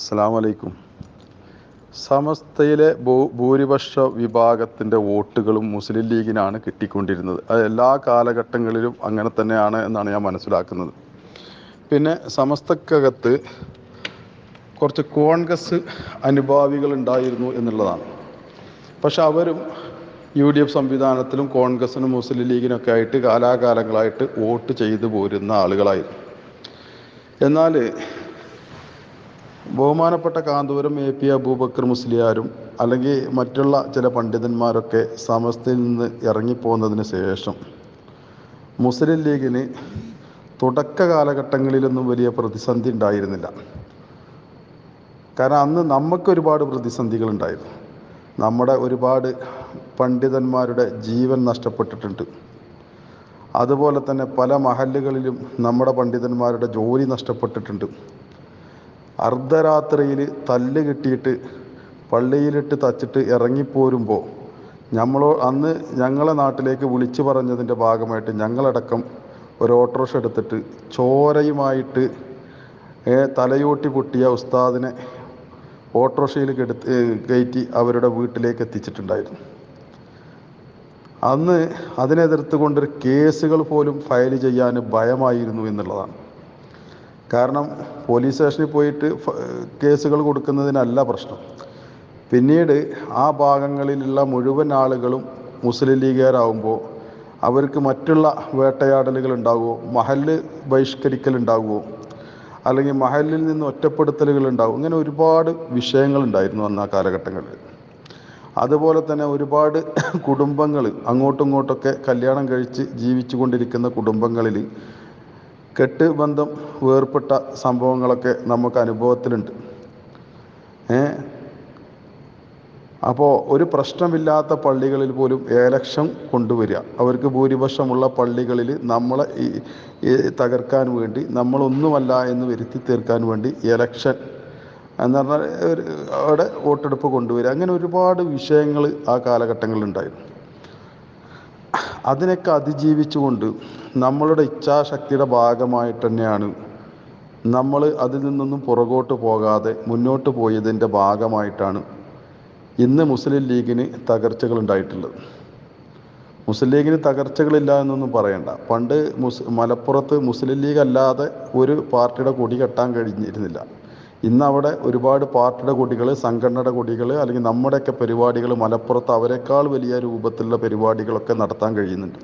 അസ്സാം വലൈക്കും സമസ്തയിലെ ഭൂരിപക്ഷ വിഭാഗത്തിന്റെ വോട്ടുകളും മുസ്ലിം ലീഗിനാണ് കിട്ടിക്കൊണ്ടിരുന്നത്. അത് എല്ലാ കാലഘട്ടങ്ങളിലും അങ്ങനെ തന്നെയാണ് എന്നാണ് ഞാൻ മനസ്സിലാക്കുന്നത്. പിന്നെ സമസ്തക്കകത്ത് കുറച്ച് കോൺഗ്രസ് അനുഭാവികൾ ഉണ്ടായിരുന്നു എന്നുള്ളതാണ്. പക്ഷെ അവരും യു ഡി എഫ് സംവിധാനത്തിലും കോൺഗ്രസിനും മുസ്ലിം ലീഗിനൊക്കെ ആയിട്ട് കാലാകാലങ്ങളായിട്ട് വോട്ട് ചെയ്തു പോരുന്ന ആളുകളായിരുന്നു. എന്നാൽ ബഹുമാനപ്പെട്ട കാന്തപുരം എ പി അബൂബക്കർ മുസ്ലിയാരും അല്ലെങ്കിൽ മറ്റുള്ള ചില പണ്ഡിതന്മാരൊക്കെ സമസ്തയിൽ നിന്ന് ഇറങ്ങിപ്പോന്നതിന് ശേഷം മുസ്ലിം ലീഗിന് തുടക്ക കാലഘട്ടങ്ങളിലൊന്നും വലിയ പ്രതിസന്ധി ഉണ്ടായിരുന്നില്ല. കാരണം അന്ന് നമുക്ക് ഒരുപാട് പ്രതിസന്ധികൾ ഉണ്ടായിരുന്നു നമ്മുടെ ഒരുപാട് പണ്ഡിതന്മാരുടെ ജീവൻ നഷ്ടപ്പെട്ടിട്ടുണ്ട്. അതുപോലെ തന്നെ പല മഹല്ലുകളിലും നമ്മുടെ പണ്ഡിതന്മാരുടെ ജോലി നഷ്ടപ്പെട്ടിട്ടുണ്ട്. അർദ്ധരാത്രിയിൽ തല്ല് കിട്ടിയിട്ട് പള്ളിയിലിട്ട് തച്ചിട്ട് ഇറങ്ങിപ്പോരുമ്പോൾ നമ്മളോ അന്ന് ഞങ്ങളെ നാട്ടിലേക്ക് വിളിച്ചു പറഞ്ഞതിന്റെ ഭാഗമായിട്ട് ഞങ്ങളടക്കം ഒരു ഓട്ടോറിക്ഷ എടുത്തിട്ട് ചോരയുമായിട്ട് തലയോട്ടി പൊട്ടിയ ഉസ്താദിനെ ഓട്ടോറിക്ഷയിൽ കെടുത്ത് കയറ്റി അവരുടെ വീട്ടിലേക്ക് എത്തിച്ചിട്ടുണ്ടായിരുന്നു. അന്ന് അതിനെതിർത്ത് കൊണ്ടൊരു കേസുകൾ പോലും ഫയൽ ചെയ്യാൻ ഭയമായിരുന്നു എന്നുള്ളതാണ്. കാരണം പോലീസ് സ്റ്റേഷനിൽ പോയിട്ട് കേസുകൾ കൊടുക്കുന്നതിനല്ല പ്രശ്നം. പിന്നീട് ആ ഭാഗങ്ങളിലുള്ള മുഴുവൻ ആളുകളും മുസ്ലിം ലീഗുകാരാകുമ്പോൾ അവർക്ക് മറ്റുള്ള വേട്ടയാടലുകൾ ഉണ്ടാകുമോ മഹൽ ബഹിഷ്കരിക്കൽ ഉണ്ടാകുമോ അല്ലെങ്കിൽ മഹലിൽ നിന്ന് ഒറ്റപ്പെടുത്തലുകൾ ഉണ്ടാകും ഇങ്ങനെ ഒരുപാട് വിഷയങ്ങളുണ്ടായിരുന്നു അന്ന് ആ കാലഘട്ടങ്ങളിൽ. അതുപോലെ തന്നെ ഒരുപാട് കുടുംബങ്ങൾ അങ്ങോട്ടും ഇങ്ങോട്ടൊക്കെ കല്യാണം കഴിച്ച് ജീവിച്ചു കൊണ്ടിരിക്കുന്ന കുടുംബങ്ങളിൽ കെട്ട് ബന്ധം വേർപെട്ട സംഭവങ്ങളൊക്കെ നമുക്ക് അനുഭവത്തിലുണ്ട്. ഏ? അപ്പോൾ ഒരു പ്രശ്നമില്ലാത്ത പള്ളികളിൽ പോലും ഏലക്ഷം കൊണ്ടുവരിക. അവർക്ക് ഭൂരിപക്ഷമുള്ള പള്ളികളിൽ നമ്മളെ ഈ തകർക്കാൻ വേണ്ടി നമ്മളൊന്നുമല്ല എന്ന് വരുത്തി തീർക്കാൻ വേണ്ടി എലക്ഷൻ എന്ന് പറഞ്ഞാൽ ഒരു അവിടെ വോട്ടെടുപ്പ് കൊണ്ടുവരിക. അങ്ങനെ ഒരുപാട് വിഷയങ്ങൾ ആ കാലഘട്ടങ്ങളിൽ ഉണ്ടായിരുന്നു. അതിനൊക്കെ അതിജീവിച്ചുകൊണ്ട് നമ്മളുടെ ഇച്ഛാശക്തിയുടെ ഭാഗമായിട്ട് തന്നെയാണ്. നമ്മൾ അതിൽ നിന്നൊന്നും പുറകോട്ട് പോകാതെ മുന്നോട്ട് പോയതിന്റെ ഭാഗമായിട്ടാണ് ഇന്ന് മുസ്ലിം ലീഗിന് തകർച്ചകൾ ഉണ്ടായിട്ടുള്ളത്. മുസ്ലിം ലീഗിന് തകർച്ചകളില്ല എന്നൊന്നും പറയണ്ട. പണ്ട് മുസ് മലപ്പുറത്ത് മുസ്ലിം ലീഗ് അല്ലാതെ ഒരു പാർട്ടിയുടെ കൊടി കെട്ടാൻ കഴിഞ്ഞിരുന്നില്ല. ഇന്ന് അവിടെ ഒരുപാട് പാർട്ടിയുടെ കൊടികൾ സംഘടനയുടെ കൊടികൾ അല്ലെങ്കിൽ നമ്മുടെയൊക്കെ പരിപാടികൾ മലപ്പുറത്ത് അവരെക്കാൾ വലിയ രൂപത്തിലുള്ള പരിപാടികളൊക്കെ നടത്താൻ കഴിയുന്നുണ്ട്.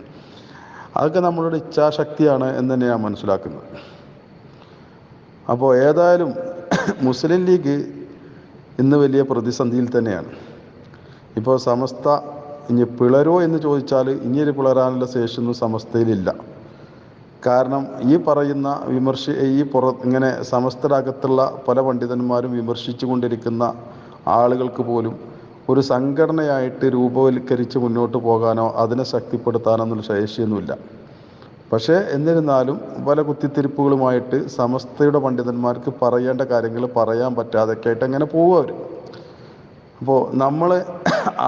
അതൊക്കെ നമ്മളുടെ ഇച്ഛാശക്തിയാണ് എന്ന് തന്നെ ഞാൻ മനസ്സിലാക്കുന്നത്. അപ്പോൾ ഏതായാലും മുസ്ലിം ലീഗ് ഇന്ന് വലിയ പ്രതിസന്ധിയിൽ തന്നെയാണ്. ഇപ്പോൾ സമസ്ത ഇനി പിളരോ എന്ന് ചോദിച്ചാൽ ഇനിയൊരു പിളരാനുള്ള ശേഷിയൊന്നും സമസ്തയിലില്ല. കാരണം ഈ പറയുന്ന വിമർശി ഈ പുറ ഇങ്ങനെ സമസ്തരകത്തുള്ള പല പണ്ഡിതന്മാരും വിമർശിച്ചു കൊണ്ടിരിക്കുന്ന ആളുകൾക്ക് പോലും ഒരു സംഘടനയായിട്ട് രൂപവൽക്കരിച്ച് മുന്നോട്ട് പോകാനോ അതിനെ ശക്തിപ്പെടുത്താനോ എന്നുള്ള ശേഷിയൊന്നുമില്ല. പക്ഷേ എന്നിരുന്നാലും പല കുത്തിത്തിരിപ്പുകളുമായിട്ട് സമസ്തയുടെ പണ്ഡിതന്മാർക്ക് പറയേണ്ട കാര്യങ്ങൾ പറയാൻ പറ്റാതൊക്കെ ആയിട്ട് അങ്ങനെ പോവുക അവർ അപ്പോൾ നമ്മൾ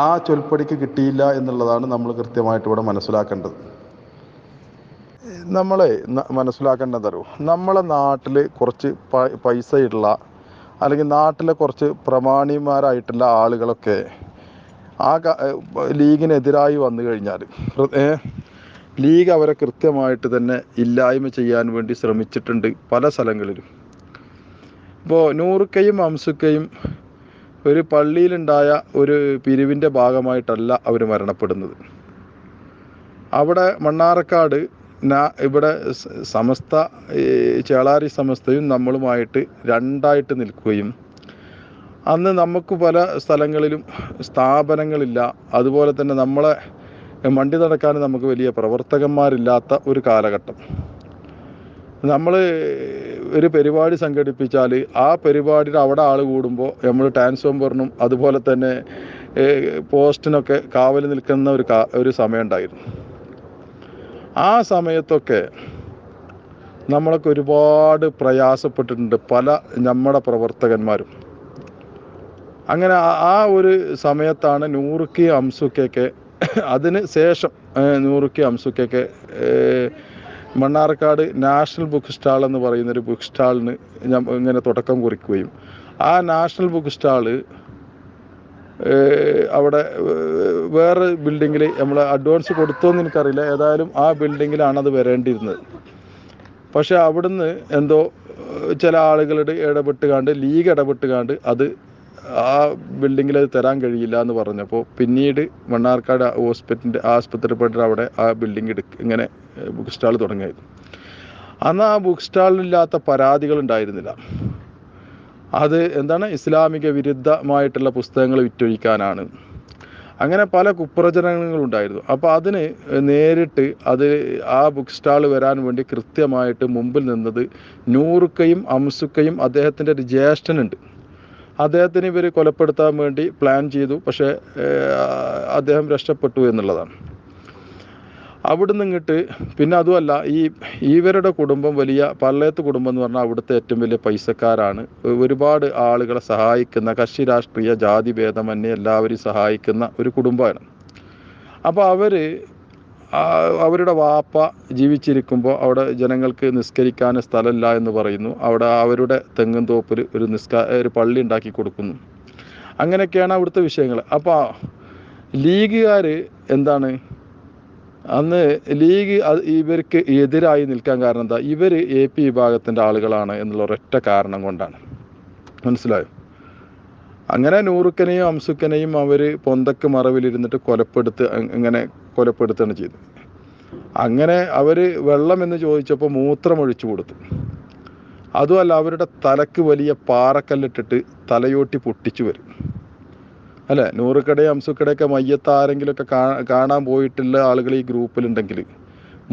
ആ ചൊൽപ്പടിക്ക് കിട്ടിയില്ല എന്നുള്ളതാണ് നമ്മൾ കൃത്യമായിട്ട് ഇവിടെ മനസ്സിലാക്കേണ്ടത്. നമ്മളെ മനസ്സിലാക്കേണ്ടതറിയോ നമ്മളെ നാട്ടിൽ കുറച്ച് പൈസയുള്ള അല്ലെങ്കിൽ നാട്ടിലെ കുറച്ച് പ്രമാണിമാരായിട്ടുള്ള ആളുകളൊക്കെ ആ ലീഗിനെതിരായി വന്നു കഴിഞ്ഞാൽ ലീഗ് അവരെ കൃത്യമായിട്ട് തന്നെ ഇല്ലായ്മ ചെയ്യാൻ വേണ്ടി ശ്രമിച്ചിട്ടുണ്ട് പല സ്ഥലങ്ങളിലും. ഇപ്പോൾ നൂറുക്കയും അംസുക്കയും ഒരു പള്ളിയിലുണ്ടായ ഒരു പിരിവിന്റെ ഭാഗമായിട്ടല്ല അവർ മരണപ്പെടുന്നത്. അവിടെ മണ്ണാറക്കാട് ഇവിടെ സമസ്ത ചേളാരി സമസ്തയും നമ്മളുമായിട്ട് രണ്ടായിട്ട് നിൽക്കുകയും അന്ന് നമുക്ക് പല സ്ഥലങ്ങളിലും സ്ഥാപനങ്ങളില്ല. അതുപോലെ തന്നെ നമ്മളെ മണ്ടി നടക്കാൻ നമുക്ക് വലിയ പ്രവർത്തകന്മാരില്ലാത്ത ഒരു കാലഘട്ടം. നമ്മൾ ഒരു പരിപാടി സംഘടിപ്പിച്ചാൽ ആ പരിപാടിയുടെ അവിടെ ആൾ കൂടുമ്പോൾ നമ്മൾ ട്രാൻസ്ഫോമറിനും അതുപോലെ തന്നെ പോസ്റ്റിനൊക്കെ കാവൽ നിൽക്കുന്ന ഒരു ഒരു സമയം ഉണ്ടായിരുന്നു. ആ സമയത്തൊക്കെ നമ്മളൊക്കെ ഒരുപാട് പ്രയാസപ്പെട്ടിട്ടുണ്ട് പല നമ്മുടെ പ്രവർത്തകന്മാരും. അങ്ങനെ ആ- ഒരു സമയത്താണ് നൂറുക്കി അംസുക്കൊക്കെ അതിന് ശേഷം നൂറുക്കി അംസുക്കൊക്കെ മണ്ണാർക്കാട് നാഷണൽ ബുക്ക് സ്റ്റാൾ എന്ന് പറയുന്നൊരു ബുക്ക് സ്റ്റാളിന് ഇങ്ങനെ തുടക്കം കുറിക്കുകയും ആ നാഷണൽ ബുക്ക് സ്റ്റാൾ അവിടെ വേറെ ബിൽഡിങ്ങിൽ നമ്മൾ അഡ്വാൻസ് കൊടുത്തോന്ന് എനിക്കറിയില്ല. ഏതായാലും ആ ബിൽഡിങ്ങിലാണ് അത് വരേണ്ടിയിരുന്നത്. പക്ഷെ അവിടുന്ന് എന്തോ ചില ആളുകളുടെ ഇടപെട്ട് കാണ്ട് ലീഗ് ഇടപെട്ട് കാണ്ട് അത് ആ ബിൽഡിങ്ങിൽ അത് തരാൻ കഴിയില്ല എന്ന് പറഞ്ഞപ്പോൾ പിന്നീട് മണ്ണാർക്കാട് ഹോസ്പിറ്റലിന്റെ ആസ്പത്രിപ്പെട്ട അവിടെ ആ ബിൽഡിംഗ് എടുക്ക ഇങ്ങനെ ബുക്ക് സ്റ്റാൾ തുടങ്ങിയത്. അന്ന് ആ ബുക്ക് സ്റ്റാളിലില്ലാത്ത പരാതികൾ ഉണ്ടായിരുന്നില്ല അത് എന്താണ്? ഇസ്ലാമിക വിരുദ്ധമായിട്ടുള്ള പുസ്തകങ്ങൾ വിറ്റൊഴിക്കാനാണ്. അങ്ങനെ പല കുപ്രചരണങ്ങളുണ്ടായിരുന്നു അപ്പോൾ അതിന് നേരിട്ട് അത് ആ ബുക്ക് സ്റ്റാൾ വരാൻ വേണ്ടി കൃത്യമായിട്ട് മുമ്പിൽ നിന്നത് നൂറുക്കയും അംസുക്കയും അദ്ദേഹത്തിന്റെ ഒരു ജ്യേഷ്ഠനുണ്ട്. അദ്ദേഹത്തിന് ഇവർ കൊലപ്പെടുത്താൻ വേണ്ടി പ്ലാൻ ചെയ്തു. പക്ഷേ അദ്ദേഹം രക്ഷപ്പെട്ടു എന്നുള്ളതാണ്. അവിടുന്ന് ഇങ്ങോട്ട് പിന്നെ അതുമല്ല ഈ ഇവരുടെ കുടുംബം വലിയ പള്ളയത്ത് കുടുംബം എന്ന് പറഞ്ഞാൽ അവിടുത്തെ ഏറ്റവും വലിയ പൈസക്കാരാണ്. ഒരുപാട് ആളുകളെ സഹായിക്കുന്ന കക്ഷി രാഷ്ട്രീയ ജാതി ഭേദമന്യേ എല്ലാവരെയും സഹായിക്കുന്ന ഒരു കുടുംബമാണ്. അപ്പോൾ അവർ അവരുടെ വാപ്പ ജീവിച്ചിരിക്കുമ്പോൾ അവിടെ ജനങ്ങൾക്ക് നിസ്കരിക്കാൻ സ്ഥലമില്ല എന്ന് പറയുന്നു. അവിടെ അവരുടെ തെങ്ങും തോപ്പിൽ ഒരു നിസ്കാ ഒരു പള്ളി ഉണ്ടാക്കി കൊടുക്കുന്നു. അങ്ങനെയൊക്കെയാണ് അവിടുത്തെ വിഷയങ്ങൾ അപ്പോൾ ലീഗുകാർ എന്താണ്? അന്ന് ലീഗ് ഇവർക്ക് എതിരായി നിൽക്കാൻ കാരണം എന്താ? ഇവർ എ പി വിഭാഗത്തിന്റെ ആളുകളാണ് എന്നുള്ള ഒരൊറ്റ കാരണം കൊണ്ടാണ്. മനസ്സിലായോ? അങ്ങനെ നൂറുക്കനെയും അംസുക്കനെയും അവർ പൊന്തക്ക് മറവിലിരുന്നിട്ട് കൊലപ്പെടുത്ത് ഇങ്ങനെ കൊലപ്പെടുത്തുകയാണ് ചെയ്തത്. അങ്ങനെ അവർ വെള്ളം എന്ന് ചോദിച്ചപ്പോൾ മൂത്രമൊഴിച്ചു കൊടുത്തു. അതുമല്ല അവരുടെ തലക്ക് വലിയ പാറക്കല്ലിട്ടിട്ട് തലയോട്ടി പൊട്ടിച്ചു വരും. അല്ലെ നൂറുകടയും അംസുക്കടയൊക്കെ മയ്യത്ത് ആരെങ്കിലുമൊക്കെ കാണാൻ പോയിട്ടുള്ള ആളുകൾ ഈ ഗ്രൂപ്പിലുണ്ടെങ്കിൽ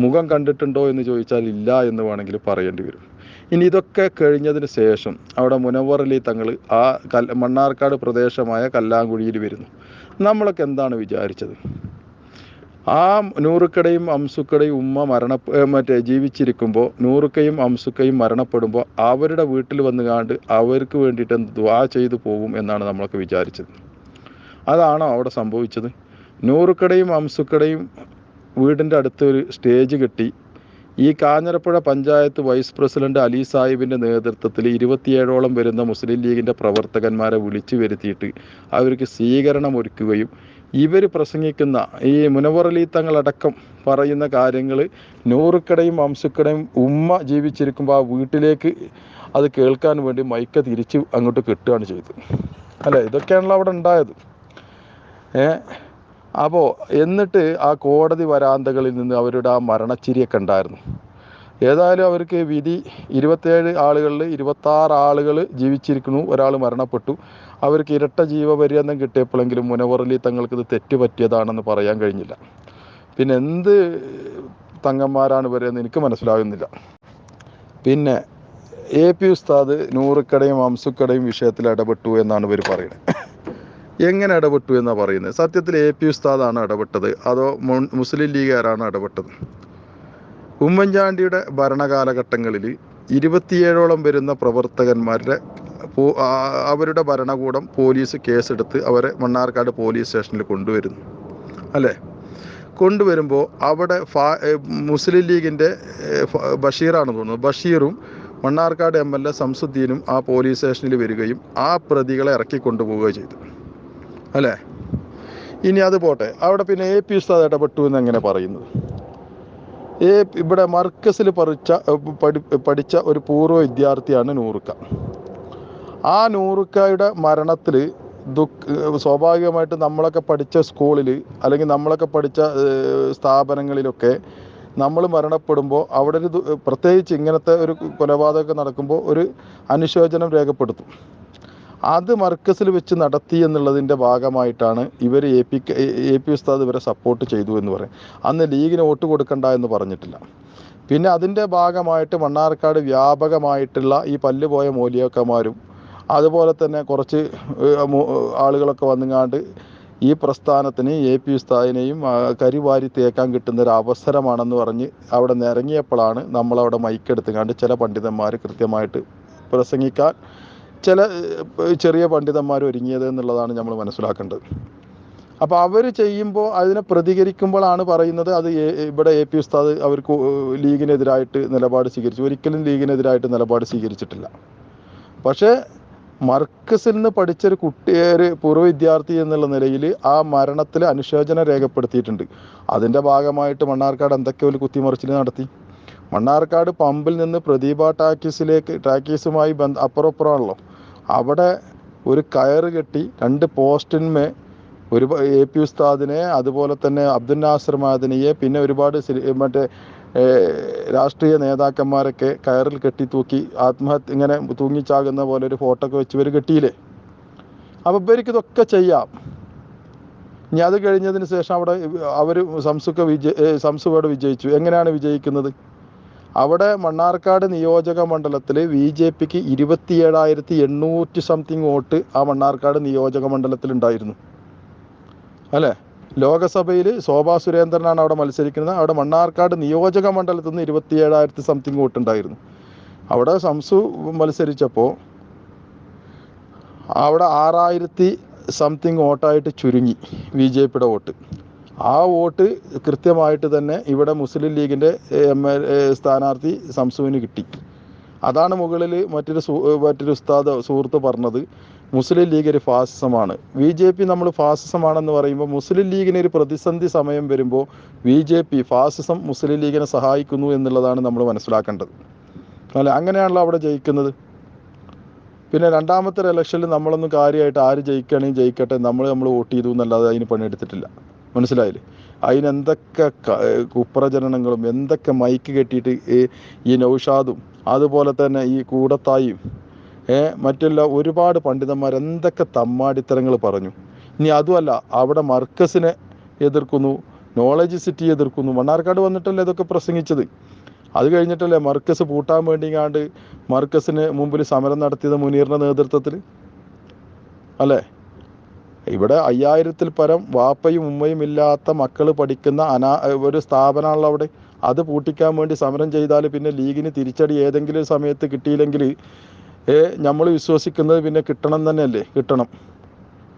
മുഖം കണ്ടിട്ടുണ്ടോ എന്ന് ചോദിച്ചാൽ ഇല്ല എന്ന് വേണമെങ്കിൽ പറയേണ്ടി വരും. ഇനി ഇതൊക്കെ കഴിഞ്ഞതിന് ശേഷം അവിടെ മുനവറലി തങ്ങൾ ആ കൽ മണ്ണാർക്കാട് പ്രദേശമായ കല്ലാങ്കുഴിയിൽ വരുന്നു. നമ്മളൊക്കെ എന്താണ് വിചാരിച്ചത്? ആ നൂറുക്കടയും അംസുക്കടയും ഉമ്മ മരണ മറ്റേ ജീവിച്ചിരിക്കുമ്പോൾ നൂറുക്കയും അംസുക്കയും മരണപ്പെടുമ്പോൾ അവരുടെ വീട്ടിൽ വന്നുകാണ്ട് അവർക്ക് വേണ്ടിയിട്ട് ദ്വാ ചെയ്തു പോകും എന്നാണ് നമ്മളൊക്കെ വിചാരിച്ചത്. അതാണോ അവിടെ സംഭവിച്ചത്? നൂറുക്കടയും അംസുക്കടയും വീടിന്റെ അടുത്ത് ഒരു സ്റ്റേജ് കെട്ടി. ഈ കാഞ്ഞിരപ്പുഴ പഞ്ചായത്ത് വൈസ് പ്രസിഡന്റ് അലി സാഹിബിന്റെ നേതൃത്വത്തിൽ ഇരുപത്തിയേഴോളം വരുന്ന മുസ്ലിം ലീഗിന്റെ പ്രവർത്തകന്മാരെ വിളിച്ചു വരുത്തിയിട്ട് അവർക്ക് സ്വീകരണം ഒരുക്കുകയും ഇവർ പ്രസംഗിക്കുന്ന ഈ മുനവർ അലി തങ്ങളടക്കം പറയുന്ന കാര്യങ്ങൾ നൂറുക്കടയും അംസുക്കടയും ഉമ്മ ജീവിച്ചിരിക്കുമ്പോൾ ആ വീട്ടിലേക്ക് അത് കേൾക്കാൻ വേണ്ടി മൈക്ക തിരിച്ച് അങ്ങോട്ട് കിട്ടുകയാണ് ചെയ്തത്. അല്ലേ? ഇതൊക്കെയാണല്ലോ അവിടെ ഉണ്ടായത്. അപ്പോൾ എന്നിട്ട് ആ കോടതി വരാന്തകളിൽ നിന്ന് അവരുടെ ആ മരണച്ചിരിയൊക്കെ ഉണ്ടായിരുന്നു. ഏതായാലും അവർക്ക് വിധി ഇരുപത്തേഴ് ആളുകളിൽ ഇരുപത്താറ് ആളുകൾ ജീവിച്ചിരിക്കുന്നു. ഒരാൾ മരണപ്പെട്ടു. അവർക്ക് ഇരട്ട ജീവപര്യന്തം കിട്ടിയപ്പോഴെങ്കിലും മുനവറലി തങ്ങൾക്ക് ഇത് തെറ്റ് പറ്റിയതാണെന്ന് പറയാൻ കഴിഞ്ഞില്ല. പിന്നെ എന്ത് തങ്ങന്മാരാണ് ഇവരെന്ന് എനിക്ക് മനസ്സിലാകുന്നില്ല. പിന്നെ എ പി ഉസ്താദ് നൂറുക്കടയും അംസുക്കടയും വിഷയത്തിൽ ഇടപെട്ടു എന്നാണ് ഇവർ പറയുന്നത്. എങ്ങനെ ഇടപെട്ടു എന്നാണ് പറയുന്നത്? സത്യത്തിൽ എ പി ഉസ്താദാണ് ഇടപെട്ടത്. അതോ മുസ്ലിം ലീഗുകാരാണ് ഇടപെട്ടത്? ഉമ്മൻചാണ്ടിയുടെ ഭരണകാലഘട്ടങ്ങളിൽ ഇരുപത്തിയേഴോളം വരുന്ന പ്രവർത്തകന്മാരുടെ അവരുടെ ഭരണകൂടം പോലീസ് കേസെടുത്ത് അവരെ മണ്ണാർക്കാട് പോലീസ് സ്റ്റേഷനിൽ കൊണ്ടുവരുന്നു. അല്ലേ? കൊണ്ടുവരുമ്പോൾ അവിടെ ഫാ മുസ്ലിം ലീഗിന്റെ ബഷീറാണ് തോന്നുന്നത്. ബഷീറും മണ്ണാർക്കാട് എം എൽ എ സംസുദ്ദീനും ആ പോലീസ് സ്റ്റേഷനിൽ വരികയും ആ പ്രതികളെ ഇറക്കി കൊണ്ടുപോവുകയും ചെയ്തു. അല്ലേ? ഇനി അത് പോട്ടെ. അവിടെ പിന്നെ എ പി ഉസ്താദ് ഇടപെട്ടു എന്ന് എങ്ങനെ പറയുന്നത് ഏ ഇവിടെ മർക്കസിൽ പറിച്ച പഠി പഠിച്ച ഒരു പൂർവ വിദ്യാർത്ഥിയാണ് നൂറുക്ക. ആ നൂറുക്കയുടെ മരണത്തിൽ ദുഃഖ സ്വാഭാവികമായിട്ട് നമ്മളൊക്കെ പഠിച്ച സ്കൂളിൽ അല്ലെങ്കിൽ നമ്മളൊക്കെ പഠിച്ച സ്ഥാപനങ്ങളിലൊക്കെ നമ്മൾ മരണപ്പെടുമ്പോൾ അവിടെ ഒരു പ്രത്യേകിച്ച് ഇങ്ങനത്തെ ഒരു കൊലപാതകമൊക്കെ നടക്കുമ്പോൾ ഒരു അനുശോചനം രേഖപ്പെടുത്തും. അത് മർക്കസിൽ വെച്ച് നടത്തി എന്നുള്ളതിന്റെ ഭാഗമായിട്ടാണ് ഇവർ എ പി എ പി ഉസ്താദ് ഇവരെ സപ്പോർട്ട് ചെയ്തു എന്ന് പറയും. അന്ന് ലീഗിന് വോട്ട് കൊടുക്കണ്ട എന്ന് പറഞ്ഞിട്ടില്ല. പിന്നെ അതിന്റെ ഭാഗമായിട്ട് മണ്ണാർക്കാട് വ്യാപകമായിട്ടുള്ള ഈ പല്ലുപോയ മൂലിയക്കന്മാരും അതുപോലെ തന്നെ കുറച്ച് ആളുകളൊക്കെ വന്നുങ്ങാണ്ട് ഈ പ്രസ്ഥാനത്തിന് എ പി ഉസ്താദിനെയും കരിവാരി തേക്കാൻ കിട്ടുന്ന ഒരു അവസരമാണെന്ന് പറഞ്ഞ് അവിടെ നിറങ്ങിയപ്പോഴാണ് നമ്മളവിടെ മൈക്കെടുത്തുങ്ങാണ്ട് ചില പണ്ഡിതന്മാർ കൃത്യമായിട്ട് പ്രസംഗിക്കാൻ ചില ചെറിയ പണ്ഡിതന്മാർ ഒരുങ്ങിയത് എന്നുള്ളതാണ് നമ്മൾ മനസ്സിലാക്കേണ്ടത്. അപ്പോൾ അവർ ചെയ്യുമ്പോൾ അതിനെ പ്രതികരിക്കുമ്പോഴാണ് പറയുന്നത് അത് ഇവിടെ എ പി ഉസ്താദ് അവർക്ക് ലീഗിനെതിരായിട്ട് നിലപാട് സ്വീകരിച്ചു. ഒരിക്കലും ലീഗിനെതിരായിട്ട് നിലപാട് സ്വീകരിച്ചിട്ടില്ല. പക്ഷേ മർക്കസിൽ നിന്ന് പഠിച്ചൊരു കുട്ടി ഒരു പൂർവ വിദ്യാർത്ഥി എന്നുള്ള നിലയിൽ ആ മരണത്തിൽ അനുശോചനം രേഖപ്പെടുത്തിയിട്ടുണ്ട്. അതിന്റെ ഭാഗമായിട്ട് മണ്ണാർക്കാട് എന്തൊക്കെ ഒരു കുത്തിമറിച്ചിൽ നടത്തി. മണ്ണാർക്കാട് പമ്പിൽ നിന്ന് പ്രദീപ ടാക്കീസിലേക്ക് ടാക്കീസുമായി ബന്ധ അപ്പുറം അപ്പുറമാണല്ലോ അവിടെ ഒരു കയറ് കെട്ടി രണ്ട് പോസ്റ്റിന്മേ ഒരു എ പി ഉസ്താദിനെ അതുപോലെ തന്നെ അബ്ദുൽ നാസർ മാദനിയെ പിന്നെ ഒരുപാട് മറ്റേ രാഷ്ട്രീയ നേതാക്കന്മാരൊക്കെ കയറിൽ കെട്ടി തൂക്കി ആത്മഹത്യ ഇങ്ങനെ തൂങ്ങിച്ചാകുന്ന പോലെ ഒരു ഫോട്ടോ ഒക്കെ വെച്ച് ഇവർ കെട്ടിയില്ലേ? അപ്പം ഇവർക്ക് ഇതൊക്കെ ചെയ്യാം. ഇനി അത് കഴിഞ്ഞതിന് ശേഷം അവിടെ അവർ സംസുക്ക് വിജയ സംസുവോട് വിജയിച്ചു. എങ്ങനെയാണ് വിജയിക്കുന്നത്? അവിടെ മണ്ണാർക്കാട് നിയോജക മണ്ഡലത്തിൽ ബി ജെ പിക്ക് ഇരുപത്തിയേഴായിരത്തി എണ്ണൂറ്റി സംതിങ് വോട്ട് ആ മണ്ണാർക്കാട് നിയോജക മണ്ഡലത്തിൽ ഉണ്ടായിരുന്നു അല്ലേ? ലോകസഭയിൽ ശോഭാ സുരേന്ദ്രനാണ് അവിടെ മത്സരിക്കുന്നത്. അവിടെ മണ്ണാർക്കാട് നിയോജക മണ്ഡലത്തിൽ നിന്ന് ഇരുപത്തിയേഴായിരത്തി സംതിങ് വോട്ട് ഉണ്ടായിരുന്നു അവിടെ സംസു മത്സരിച്ചപ്പോൾ അവിടെ ആറായിരത്തി സംതിങ് വോട്ടായിട്ട് ചുരുങ്ങി ബി ജെ പിയുടെ വോട്ട്. ആ വോട്ട് കൃത്യമായിട്ട് തന്നെ ഇവിടെ മുസ്ലിം ലീഗിന്റെ എം എൽ സ്ഥാനാർത്ഥി സംസുവിന് കിട്ടി. അതാണ് മുകളിൽ മറ്റൊരു മറ്റൊരു ഉസ്താദ് സുഹൃത്ത് പറഞ്ഞത്. മുസ്ലിം ലീഗ് ഒരു ഫാസിസമാണ്. ബി ജെ പി നമ്മൾ ഫാസിസമാണെന്ന് പറയുമ്പോൾ മുസ്ലിം ലീഗിന് ഒരു പ്രതിസന്ധി സമയം വരുമ്പോൾ B J P fascism Muslim ലീഗിനെ സഹായിക്കുന്നു എന്നുള്ളതാണ് നമ്മൾ മനസ്സിലാക്കേണ്ടത്. അല്ല? അങ്ങനെയാണല്ലോ അവിടെ ജയിക്കുന്നത്. പിന്നെ രണ്ടാമത്തെ ഒരു ഇലക്ഷനിൽ നമ്മളൊന്നും കാര്യമായിട്ട് ആര് ജയിക്കുകയാണെങ്കിൽ ജയിക്കട്ടെ നമ്മൾ നമ്മൾ വോട്ട് ചെയ്തു എന്നല്ലാതെ അതിന് പണിയെടുത്തിട്ടില്ല. മനസ്സിലായില്ലേ? അതിനെന്തൊക്കെ കുപ്രചരണങ്ങളും എന്തൊക്കെ മൈക്ക് കെട്ടിയിട്ട് ഈ നൗഷാദും അതുപോലെ തന്നെ ഈ കൂടത്തായും മറ്റുള്ള ഒരുപാട് പണ്ഡിതന്മാർ എന്തൊക്കെ തമ്മാടിത്തരങ്ങൾ പറഞ്ഞു. ഇനി അതുമല്ല അവിടെ മർക്കസിനെ എതിർക്കുന്നു നോളജ് സിറ്റി എതിർക്കുന്നു. മണ്ണാർക്കാട് വന്നിട്ടല്ലേ ഇതൊക്കെ പ്രസംഗിച്ചത്? അത് കഴിഞ്ഞിട്ടല്ലേ മർക്കസ് പൂട്ടാൻ വേണ്ടിങ്ങാണ്ട് മർക്കസിന് മുമ്പിൽ സമരം നടത്തിയത് മുനീറിന്റെ നേതൃത്വത്തിൽ അല്ലേ? ഇവിടെ അയ്യായിരത്തിൽ പരം വാപ്പയും ഉമ്മയും ഇല്ലാത്ത മക്കൾ പഠിക്കുന്ന അനാ ഒരു സ്ഥാപനമാണല്ലോ അവിടെ. അത് പൂട്ടിക്കാൻ വേണ്ടി സമരം ചെയ്താൽ പിന്നെ ലീഗിന് തിരിച്ചടി ഏതെങ്കിലും സമയത്ത് കിട്ടിയില്ലെങ്കിൽ നമ്മൾ വിശ്വസിക്കുന്നത് പിന്നെ കിട്ടണം തന്നെയല്ലേ? കിട്ടണം.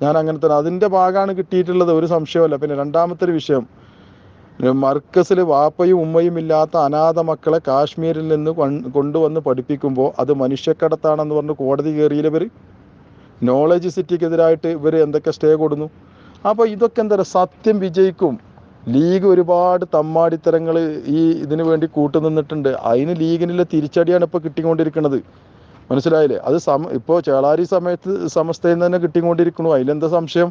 ഞാൻ അങ്ങനെ തന്നെ. അതിന്റെ ഭാഗമാണ് കിട്ടിയിട്ടുള്ളത്. ഒരു സംശയമല്ല. പിന്നെ രണ്ടാമത്തെ ഒരു വിഷയം. മർക്കസിൽ വാപ്പയും ഉമ്മയും ഇല്ലാത്ത അനാഥ മക്കളെ കാശ്മീരിൽ നിന്ന് കൊണ്ടുവന്ന് പഠിപ്പിക്കുമ്പോൾ അത് മനുഷ്യക്കടത്താണെന്ന് പറഞ്ഞ് കോടതി കയറിയില്ലവർ നോളജ് സിറ്റിക്കെതിരായിട്ട് ഇവർ എന്തൊക്കെ സ്റ്റേ കൊടുന്നു? അപ്പോൾ ഇതൊക്കെ എന്താ പറയുക? സത്യം വിജയിക്കും. ലീഗ് ഒരുപാട് തമ്മാടിത്തരങ്ങൾ ഈ ഇതിനു വേണ്ടി കൂട്ടുനിന്നിട്ടുണ്ട്. അതിന് ലീഗിനുള്ള തിരിച്ചടിയാണ് ഇപ്പോൾ കിട്ടിക്കൊണ്ടിരിക്കുന്നത് മനസ്സിലായില്ലേ? അത് സമ ഇപ്പോൾ ചേളാരി സമയത്ത് സമസ്തയിൽ നിന്ന് തന്നെ കിട്ടിക്കൊണ്ടിരിക്കണു അതിലെന്താ സംശയം?